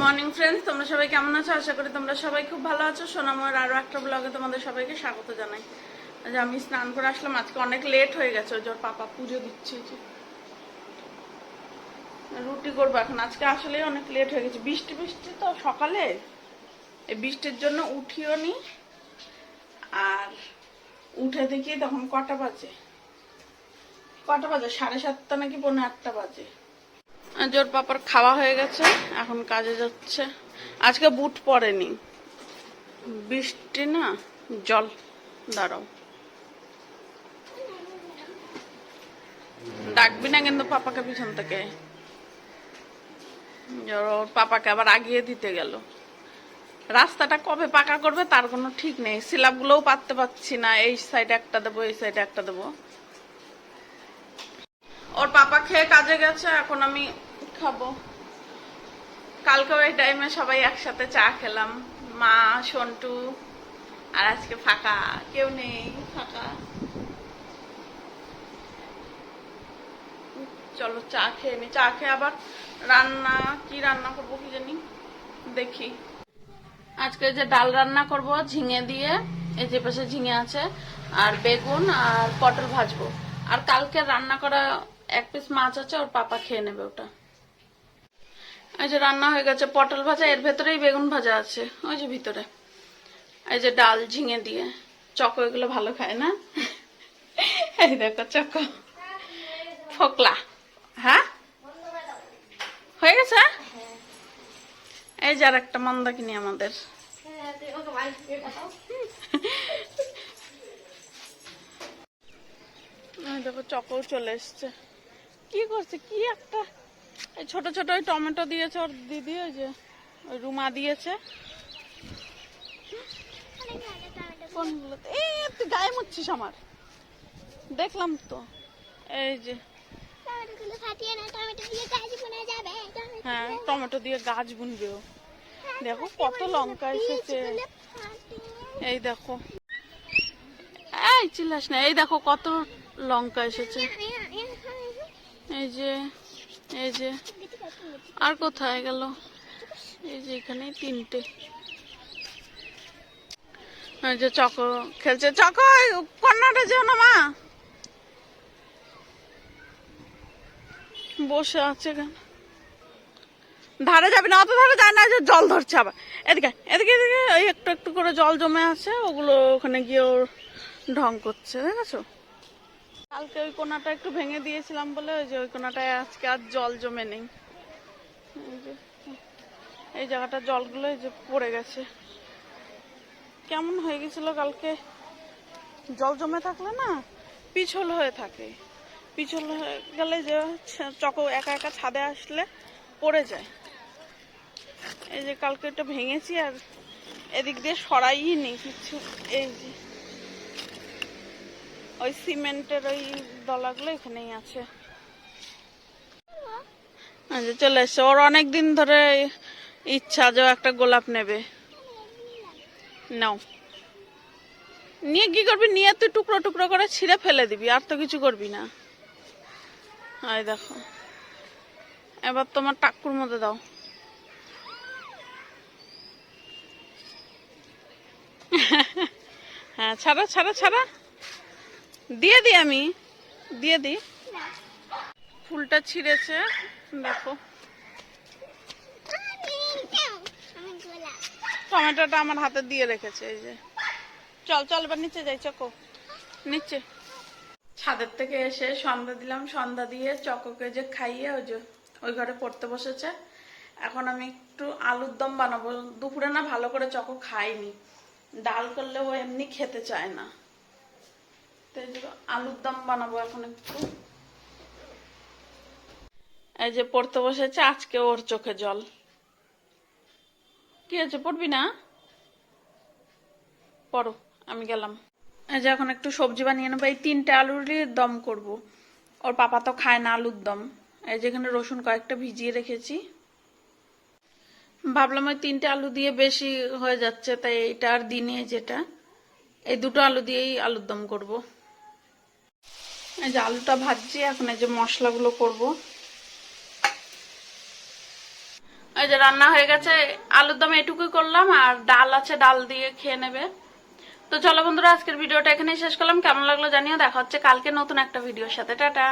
Morning friends তোমরা সবাই কেমন আছো? আশা করি তোমরা সবাই খুব ভালো আছো। সোনামার আরও একটা ব্লগে তোমাদের সবাইকে স্বাগত জানাই। যে আমি স্নান করে আসলাম। আজকে অনেক লেট হয়ে গেছে। ওই জন্য পাপা পুজো দিচ্ছে। রুটি করব এখন। আজকে আসলে অনেক লেট হয়ে গেছে। বৃষ্টি বৃষ্টি তো সকালে। এই বৃষ্টির জন্য উঠিও নি। আর উঠে দেখি তখন কটা বাজে? কটা বাজে? সাড়ে সাতটা নাকি পৌনে আটটা বাজে? জোর পাপার খাওয়া হয়ে গেছে, এখন কাজে যাচ্ছে। আজকে বুট পড়েনি। বৃষ্টি না, জল, দাঁড়াও। ডাকবি না কিন্তু পাপাকে পিছন থেকে। ওর পাপাকে আবার আগিয়ে দিতে গেল। রাস্তাটা কবে পাকা করবে তার কোনো ঠিক নেই। সিলাপগুলোও পাততে পারছি না। এই সাইডে একটা দেবো, এই সাইডে একটা দেবো। ওর পাপা খেয়ে কাজে গেছে, এখন আমি খাব। কালকেও এই টাইমে সবাই একসাথে চা খেলাম। মা, সন্টু আর আজকে ফাঁকা। কেউ নেই, ফাঁকা। চলো চা খেয়ে নি। চা খেয়ে আবার রান্না, কি রান্না করব কি জানি? দেখি। আজকে যে ডাল রান্না করব, ঝিঙে দিয়ে, এই যে পাশে ঝিঙে আছে, আর বেগুন আর পটল ভাজবো। আর কালকে রান্না করা এক পিস মাছ আছে, ওর পাপা খেয়ে নেবে ওটা। এই যে রান্না হয়ে গেছে, পটল ভাজা, এর ভেতরেই বেগুন ভাজা আছে, ওই যে ভিতরে। এই যে ডাল ঝিঙে দিয়ে, চকো এগুলো ভালো খায় না? এই দেখো চকো। ফোকলা। হ্যাঁ? হয়ে গেছে? এই যে আর একটা মন্দাকিনি আমাদের। দেখো চকও চলে এসছে। কি করছে? কি একটা এই ছোট ছোট ওই টমেটো দিয়েছে ওর দিদি, ওই যে ওই রুমা দিয়েছে। এই, তুই গায়ে মুচ্ছিস আমার। দেখলাম তো। এই যে। হ্যাঁ টমেটো দিয়ে গাছ বুনবে দেখো কত লঙ্কা এসেছে। এই দেখো। এই, চিল্লাস না। এই দেখো কত লঙ্কা এসেছে। এই যে। এই যে, আর কোথায় গেল? এই যে এখানে তিনটে। এই যে চকো, খেলছে চকো কন্যাটা যেও না মা। বসে আছে কেন ধারে যাবে না, অত ধারে যায় না যে জল ধরছে আবার। এদিকে এদিকে এদিকে একটু একটু করে জল জমে আছে, ওগুলো ওখানে গিয়ে ওর ঢং করছে, দেখেছ? কালকে ওই কোনাটা একটু ভেঙে দিয়েছিলাম বলে, ওই যে ওই কোনাটায় আজকে আর জল জমে নেই। এই জায়গাটা জলগুলো এই যে পড়ে গেছে। কেমন হয়ে গেছিল কালকে? জল জমে থাকলে না, পিছল হয়ে থাকে। পিছল হয়ে গেলে যে চকো একা একা ছাদে আসলে পড়ে যায়। এই যে কালকে এটা ভেঙেছি আর এদিক দিয়ে সরাই নেই কিছু। এই যে ওই সিমেন্টের ওই দলাগুলো এখানেই আছে। চলে এসছে। ওর অনেক দিন ধরে ইচ্ছা যে একটা গোলাপ নেবে। নাও। নিয়ে কি করবি? নিয়ে তুই টুকরো টুকরো করে ছিঁড়ে ফেলে দিবি। আর তো কিছু করবি না। এই দেখো। এবার তোমার টাকুর মধ্যে দাও। হ্যাঁ ছাড়া ছাড়া ছাড়া। দিয়ে দিই আমি। দিয়ে দিই ফুলটা ছিঁড়েছে। দেখো। টমেটোটা আমার হাতে দিয়ে রেখেছে, এই যে। চল চল, এবার নিচে যাই, চকো। নিচে। ছাদের থেকে এসে সন্ধ্যা দিলাম। সন্ধ্যা দিয়ে চকোকে যে খাইয়ে ওই যে ওই ঘরে পড়তে বসেছে। এখন আমি একটু আলুর দম বানাবো। দুপুরে না ভালো করে চকো খাইনি। ডাল করলে ও এমনি খেতে চায় না। আলুর দম বানাবো এখন একটু। এই যে পড়তে বসেছে, আজকে ওর চোখে জল। কি আছে পড়বি না? পড়ো, আমি গেলাম। এই যে এখন একটু সবজি বানিয়ে নেব, এই তিনটে আলুরই দম করব। ওর পাপা তো খায় না আলুর দম। এই যেখানে রসুন কয়েকটা ভিজিয়ে রেখেছি। ভাবলাম ওই তিনটে আলু দিয়ে বেশি হয়ে যাচ্ছে, তাই এটা আর দিনে যেটা। এই দুটো আলু দিয়েই আলুর দম করব। এই যে আলুটা ভাজছি, এখন এই যে মশলাগুলো করব। এই যে রান্না হয়ে গেছে, আলুর দম এটুকুই করলাম, আর ডাল আছে, ডাল দিয়ে খেয়ে নেবে। তো চলো বন্ধুরা, আজকের ভিডিওটা এখানেই শেষ করলাম। কেমন লাগল জানিও, দেখা হচ্ছে কালকে নতুন একটা ভিডিওর সাথে। টাটা!